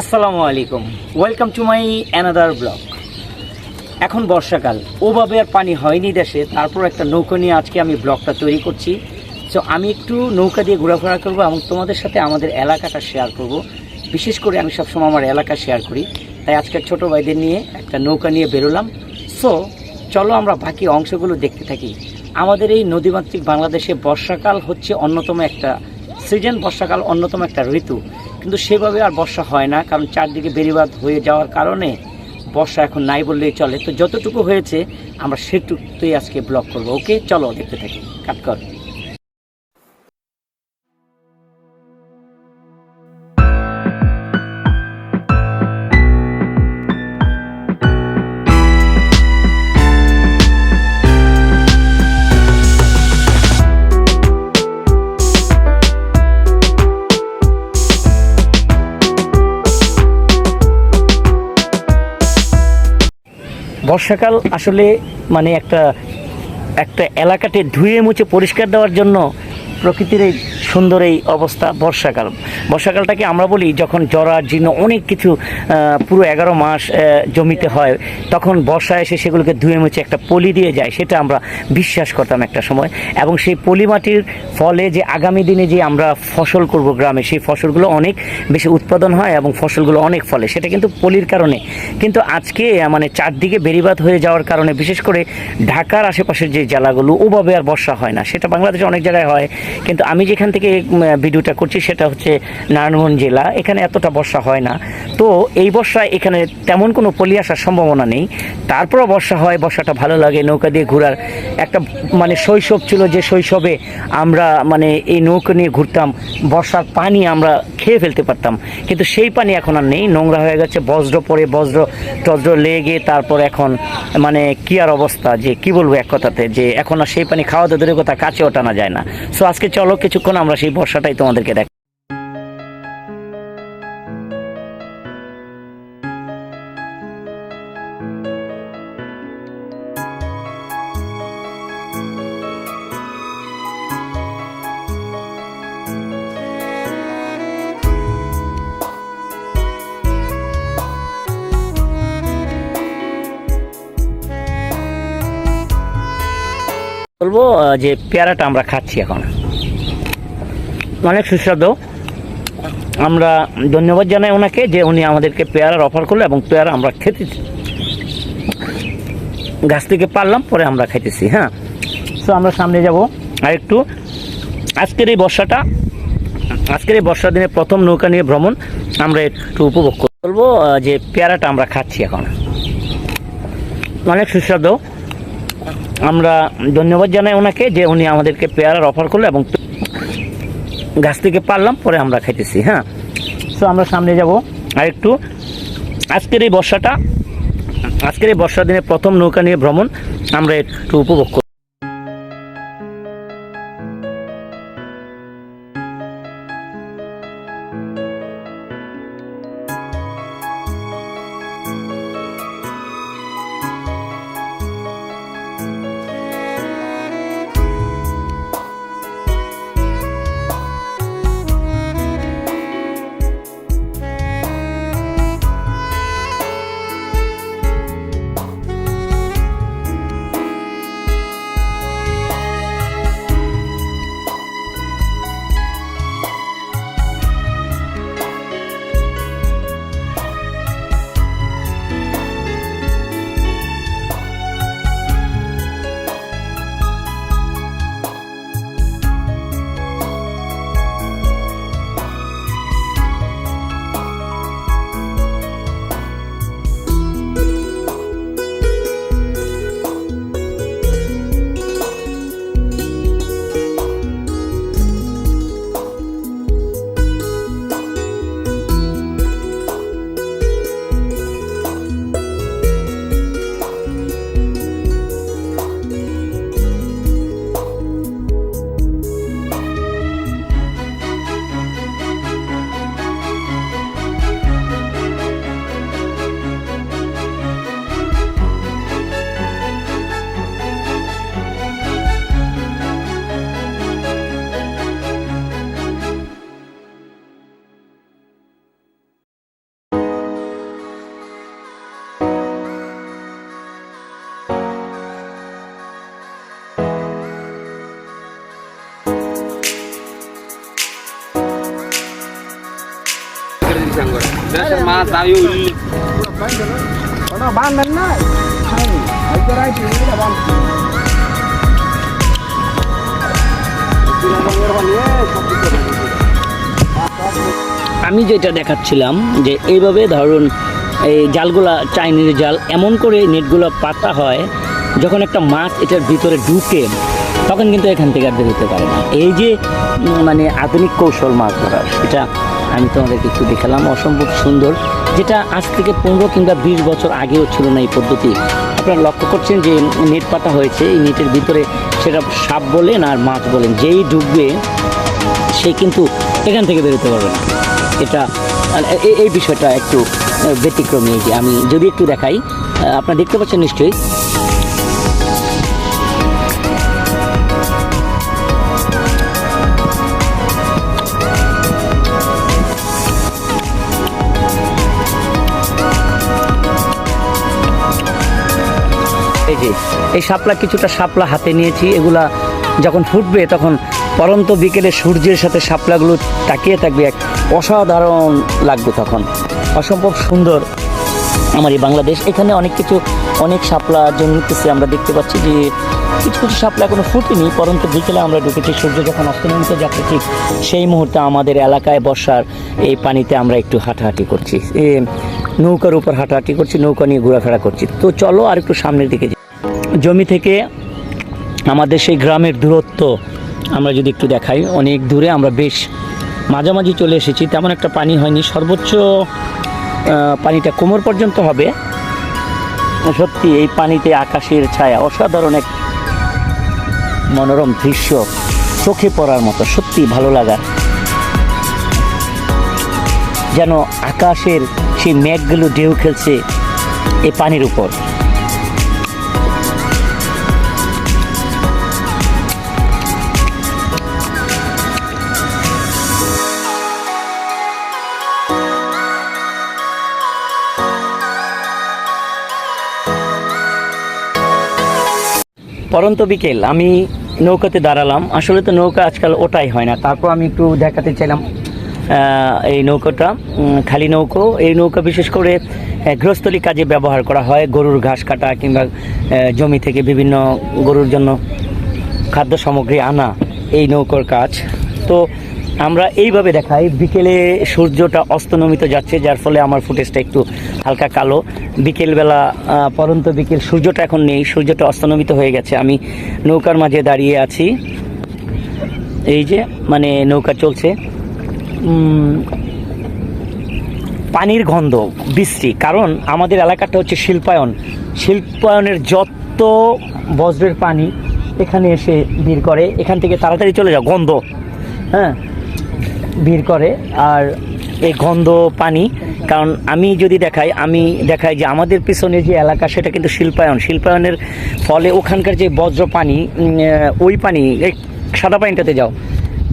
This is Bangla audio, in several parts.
আসসালামু আলাইকুম। Welcome to my another blog এখন বর্ষাকাল। ওভাবে আর পানি হয়নি দেশে, তারপর একটা নৌকা নিয়ে আজকে আমি ব্লগটা তৈরি করছি। তো আমি একটু নৌকা দিয়ে ঘোরাফেরা করব এবং তোমাদের সাথে আমাদের এলাকাটা শেয়ার করব। বিশেষ করে আমি সবসময় আমার এলাকা শেয়ার করি। তাই আজকে ছোটো ভাইদের নিয়ে একটা নৌকা নিয়ে বেরোলাম। সো চলো আমরা বাকি অংশগুলো দেখতে থাকি। আমাদের এই নদীমাতৃক বাংলাদেশে বর্ষাকাল হচ্ছে অন্যতম একটা সিজন বর্ষাকাল অন্যতম একটা ঋতু। কিন্তু সেভাবে আর বর্ষা হয় না, কারণ চারদিকে বেরিবাদ হয়ে যাওয়ার কারণে বর্ষা এখন নাই বললেই চলে। তো যতটুকু হয়েছে, আমরা সেটুকুই আজকে ব্লক করব। ওকে চলো দেখতে থাকি। কাট কর বর্ষাকাল আসলে মানে একটা একটা এলাকাতে ধুয়ে মুছে পরিষ্কার দেওয়ার জন্য প্রকৃতির এই সুন্দর এই অবস্থা বর্ষাকাল। বর্ষাকালটাকে আমরা বলি যখন জরা, জীর্ণ অনেক কিছু পুরো এগারো মাস জমিতে হয়, তখন বর্ষা এসে সেগুলোকে ধুয়ে মুছে একটা পলি দিয়ে যায়, সেটা আমরা বিশ্বাস করতাম একটা সময়। এবং সেই পলি মাটির ফলে যে আগামী দিনে যে আমরা ফসল করব গ্রামে, সেই ফসলগুলো অনেক বেশি উৎপাদন হয় এবং ফসলগুলো অনেক ফলে। সেটা কিন্তু পলির কারণে। কিন্তু আজকে মানে চারদিকে বেরিবাদ হয়ে যাওয়ার কারণে, বিশেষ করে ঢাকার আশেপাশের যে জেলাগুলো, ওভাবে আর বর্ষা হয় না। সেটা বাংলাদেশে অনেক জায়গায় হয়। কিন্তু আমি যেখান থেকে উম, ভিডিওটা করছি সেটা হচ্ছে নারায়ণগঞ্জ জেলা। এখানে এতটা বর্ষা হয় না। তো এই বর্ষায় এখানে তেমন কোনো পলি আসার সম্ভাবনা নেই। তারপরও বর্ষা হয় বর্ষাটা ভালো লাগে নৌকা দিয়ে ঘোরার একটা মানে শৈশব ছিল যে শৈশবে আমরা মানে এই নৌকা নিয়ে ঘুরতাম বর্ষার পানি আমরা খেয়ে ফেলতে পারতাম। কিন্তু সেই পানি এখন আর নেই নোংরা হয়ে গেছে বজ্র পরে বজ্র টজ্র লেগে তারপর এখন মানে কি আর অবস্থা যে কি বলব এক কথাতে যে এখন আর সেই পানি খাওয়া তো দূরের কথা কাছেও টানা যায় না। সো আজকে চলো কিছুক্ষণ আমরা সেই বর্ষাটাই তোমাদেরকে দেখ বলব যে পেয়ারাটা আমরা খাচ্ছি এখন। অনেক সুস্বাদু। আমরা ধন্যবাদ জানাই ওনাকে যে উনি আমাদেরকে পেয়ারার অফার করল এবং পেয়ারা আমরা খেতে গাছ থেকে পারলাম, পরে আমরা খাইতেছি হ্যাঁ? তো আমরা সামনে যাব আর একটু আজকের এই বর্ষাটা, আজকের এই বর্ষার দিনে প্রথম নৌকা নিয়ে ভ্রমণ আমরা একটু উপভোগ করব যে পেয়ারাটা আমরা খাচ্ছি এখন। অনেক সুস্বাদু। আমরা ধন্যবাদ জানাই ওনাকে যে উনি আমাদেরকে পেয়ারার অফার করল এবং গাছ থেকে পারলাম, পরে আমরা খাইতেছি হ্যাঁ? তো আমরা সামনে যাব। আর একটু আজকের এই বর্ষাটা, আজকের এই বর্ষার দিনে প্রথম নৌকা নিয়ে ভ্রমণ আমরা একটু উপভোগ আমি যেটা দেখাচ্ছিলাম যে এইভাবে ধরুন এই জালগুলা, চাইনিজ জাল, এমন করে নেটগুলো পাতা হয়, যখন একটা মাছ এটার ভিতরে ঢুকে, তখন কিন্তু এখান থেকে আর বেরোতে পারে না। এই যে মানে আধুনিক কৌশল মাছ ধরার সেটা আমি তোমাদেরকে একটু দেখালাম। অসম্ভব সুন্দর, যেটা আজ থেকে পনেরো কিংবা বিশ বছর আগেও ছিল না এই পদ্ধতি। আপনারা লক্ষ্য করছেন যে নেট পাতা হয়েছে, এই নেটের ভিতরে সেটা সাপ বলেন আর মাছ বলেন, যেই ডুববে সে কিন্তু এখান থেকে বেরোতে পারবে না। এটা এই বিষয়টা একটু ব্যতিক্রমী আমি যদি একটু দেখাই আপনারা দেখতে পাচ্ছেন নিশ্চয়ই এই যে, এই শাপলা কিছুটা শাপলা হাতে নিয়েছি, এগুলা যখন ফুটবে তখন পরন্ত বিকেলে সূর্যের সাথে শাপলাগুলো তাকিয়ে থাকবে এক অসাধারণ লাগবে তখন। অসম্ভব সুন্দর আমার এই বাংলাদেশ। এখানে অনেক কিছু, অনেক শাপলা জন্মিতেছে আমরা দেখতে পাচ্ছি যে কিছু কিছু শাপলা এখনও ফুটেনি, পরন্ত বিকেলে আমরা ঢুকেছি, সূর্য যখন অস্তমিত যাচ্ছে ঠিক সেই মুহূর্তে আমাদের এলাকায় বর্ষার এই পানিতে আমরা একটু হাঁটাহাঁটি করছি। নৌকার উপর হাঁটাহাঁটি করছি, নৌকা নিয়ে ঘোরাফেরা করছি। তো চলো আর একটু সামনের দিকে জমি থেকে আমাদের সেই গ্রামের দূরত্ব আমরা যদি একটু দেখাই, অনেক দূরে আমরা বেশ মাঝামাঝি চলে এসেছি, তেমন একটা পানি হয়নি। সর্বোচ্চ পানিটা কোমর পর্যন্ত হবে। সত্যি এই পানিতে আকাশের ছায়া অসাধারণ এক মনোরম দৃশ্য চোখে পড়ার মতো সত্যি ভালো লাগার যেন আকাশের সেই মেঘগুলো ঢেউ খেলছে এই পানির উপর। পরন্ত বিকেল, আমি নৌকাতে দাঁড়ালাম। আসলে তো নৌকা আজকাল ওটাই হয় না। তারপর আমি একটু দেখাতে চাইলাম এই নৌকাটা খালি নৌকো। এই নৌকা বিশেষ করে গৃহস্থলী কাজে ব্যবহার করা হয়। গরুর ঘাস কাটা কিংবা জমি থেকে বিভিন্ন গরুর জন্য খাদ্য সামগ্রী আনা এই নৌকোর কাজ। তো আমরা এইভাবে দেখাই। বিকেলে সূর্যটা অস্তনমিত যাচ্ছে, যার ফলে আমার ফুটেজটা একটু হালকা কালো। বিকেলবেলা পরন্ত বিকেল সূর্যটা এখন নেই। সূর্যটা অস্তনমিত হয়ে গেছে। আমি নৌকার মাঝে দাঁড়িয়ে আছি। এই যে মানে নৌকা চলছে। পানির গন্ধ বৃষ্টি কারণ আমাদের এলাকাটা হচ্ছে শিল্পায়ন। শিল্পায়নের যত বজ্রের পানি এখানে এসে ভিড় করে, এখান থেকে তাড়াতাড়ি চলে যাও, গন্ধ হ্যাঁ ভিড় করে। আর এই গন্ধ, পানি, কারণ আমি যদি দেখাই, আমি দেখাই যে আমাদের পিছনে যে এলাকা, সেটা কিন্তু শিল্পায়ন। শিল্পায়নের ফলে ওখানকার যে বজ্র পানি ওই পানি, এই সাদা পানিটাতে যাও।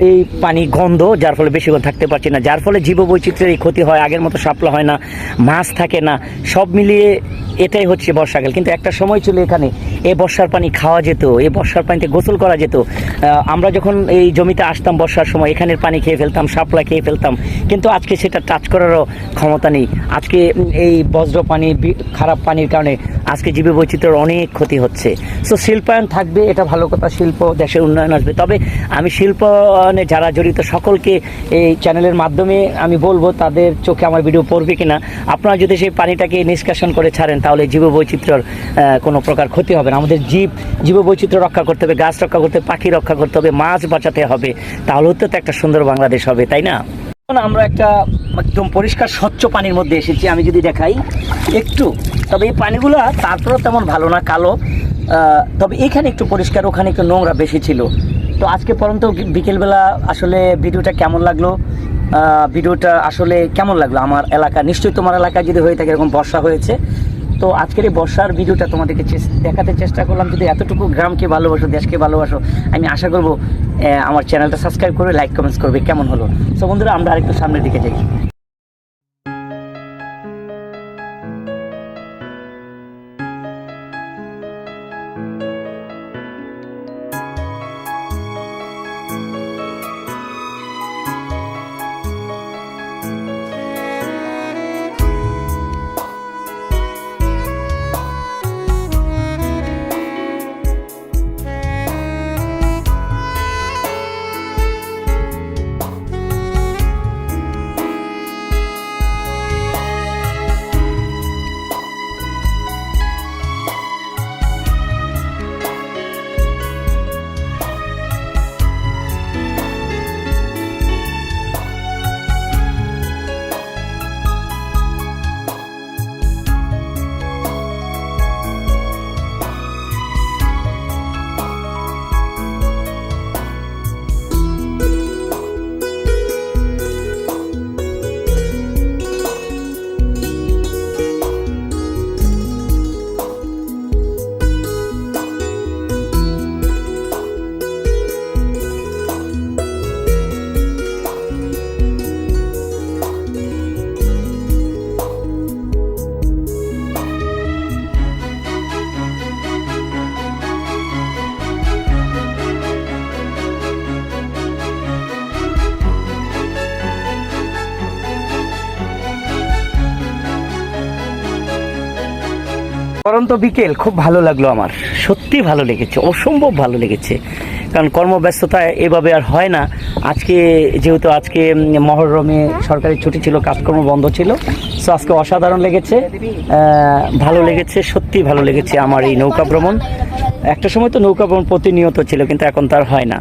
এই পানি গন্ধ, যার ফলে বেশিক্ষণ থাকতে পারছি না। যার ফলে জীববৈচিত্র্যের এই ক্ষতি হয়, আগের মতো সাপলা হয় না, মাছ থাকে না, সব মিলিয়ে এটাই হচ্ছে বর্ষাকাল। কিন্তু একটা সময় ছিল এখানে এই বর্ষার পানি খাওয়া যেত এই বর্ষার পানিতে গোসল করা যেত। আমরা যখন এই জমিতে আসতাম বর্ষার সময় এখানের পানি খেয়ে ফেলতাম শাপলা খেয়ে ফেলতাম। কিন্তু আজকে সেটা টাচ করারও ক্ষমতা নেই। আজকে এই বজ্র পানি খারাপ পানির কারণে আজকে জীববৈচিত্র্যের অনেক ক্ষতি হচ্ছে। সো শিল্পায়ন থাকবে এটা ভালো কথা শিল্প দেশের উন্নয়ন আসবে। তবে আমি শিল্পায়নে যারা জড়িত সকলকে এই চ্যানেলের মাধ্যমে আমি বলব তাদের চোখে আমার ভিডিও পড়বে কিনা আপনারা যদি সেই পানিটাকে নিষ্কাশন করে ছাড়েন তাহলে জীববৈচিত্র্যর আহ, কোনো প্রকার ক্ষতি হবে না। আমাদের জীব, জীববৈচিত্র্য রক্ষা করতে হবে, গাছ রক্ষা করতে হবে, পাখি রক্ষা করতে হবে, মাছ বাঁচাতে হবে। তাহলে তো একটা সুন্দর বাংলাদেশ হবে, তাই না? আমরা একটা একদম পরিষ্কার, স্বচ্ছ পানির মধ্যে এসেছি, আমি যদি দেখাই একটু। তবে এই পানিগুলো তারপরেও তেমন ভালো না, কালো। তবে এখানে একটু পরিষ্কার, ওখানে একটু নোংরা বেশি ছিল। তো আজকে পর্যন্ত বিকেলবেলা আসলে ভিডিওটা কেমন লাগল? ভিডিওটা আসলে কেমন লাগল? আমার এলাকা, নিশ্চয়ই তোমার এলাকায় যদি হয়ে থাকে এরকম বর্ষা হয়েছে তো আজকের এই বর্ষার ভিডিওটা তোমাদেরকে দেখাতে চেষ্টা করলাম। যদি এতটুকু গ্রামকে ভালোবাসো, দেশকে ভালোবাসো, আমি আশা করব আমার চ্যানেলটা সাবস্ক্রাইব করে লাইক কমেন্টস করবে। কেমন হলো? সো বন্ধুরা, আমরা আরেকটু সামনের দিকে যাই। পরন্ত বিকেল খুব ভালো লাগল আমার। সত্যি ভালো লেগেছে, অসম্ভব ভালো লেগেছে। কারণ কর্মব্যস্ততা এভাবে আর হয় না। আজকে যেহেতু আজকে মহরমে সরকারি ছুটি ছিল, কাজকর্ম বন্ধ ছিল সো আজকে অসাধারণ লেগেছে। ভালো লেগেছে, সত্যি ভালো লেগেছে আমার এই নৌকা ভ্রমণ। একটা সময় তো নৌকা ভ্রমণ প্রতিনিয়ত ছিল, কিন্তু এখন তার হয় না।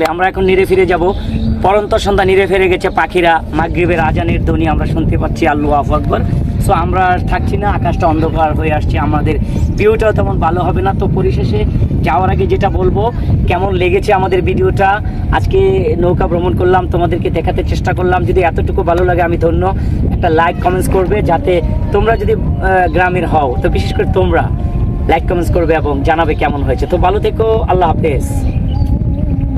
লাগলে আমরা এখন নিরে ফিরে যাব। পরন্ত সন্ধ্যা নিরে ফিরে গেছে পাখিরা, মাগরিবের আজানের ধ্বনি আমরা শুনতে পাচ্ছি, আল্লাহ আফু আকবর। সো আমরা থাকছি না, আকাশটা অন্ধকার হয়ে আসছে, আমাদের ভিউটাও তেমন ভালো হবে না। তো পরিশেষে যাওয়ার আগে যেটা বলব, কেমন লেগেছে আমাদের ভিডিওটা? আজকে নৌকা ভ্রমণ করলাম, তোমাদেরকে দেখাতে চেষ্টা করলাম। যদি এতটুকু ভালো লাগে, আমি ধন্য। একটা লাইক কমেন্টস করবে, যাতে তোমরা যদি গ্রামের হও, তো বিশেষ করে তোমরা লাইক কমেন্টস করবে এবং জানাবে কেমন হয়েছে। তো ভালো থেকো, আল্লাহ হাফেজ।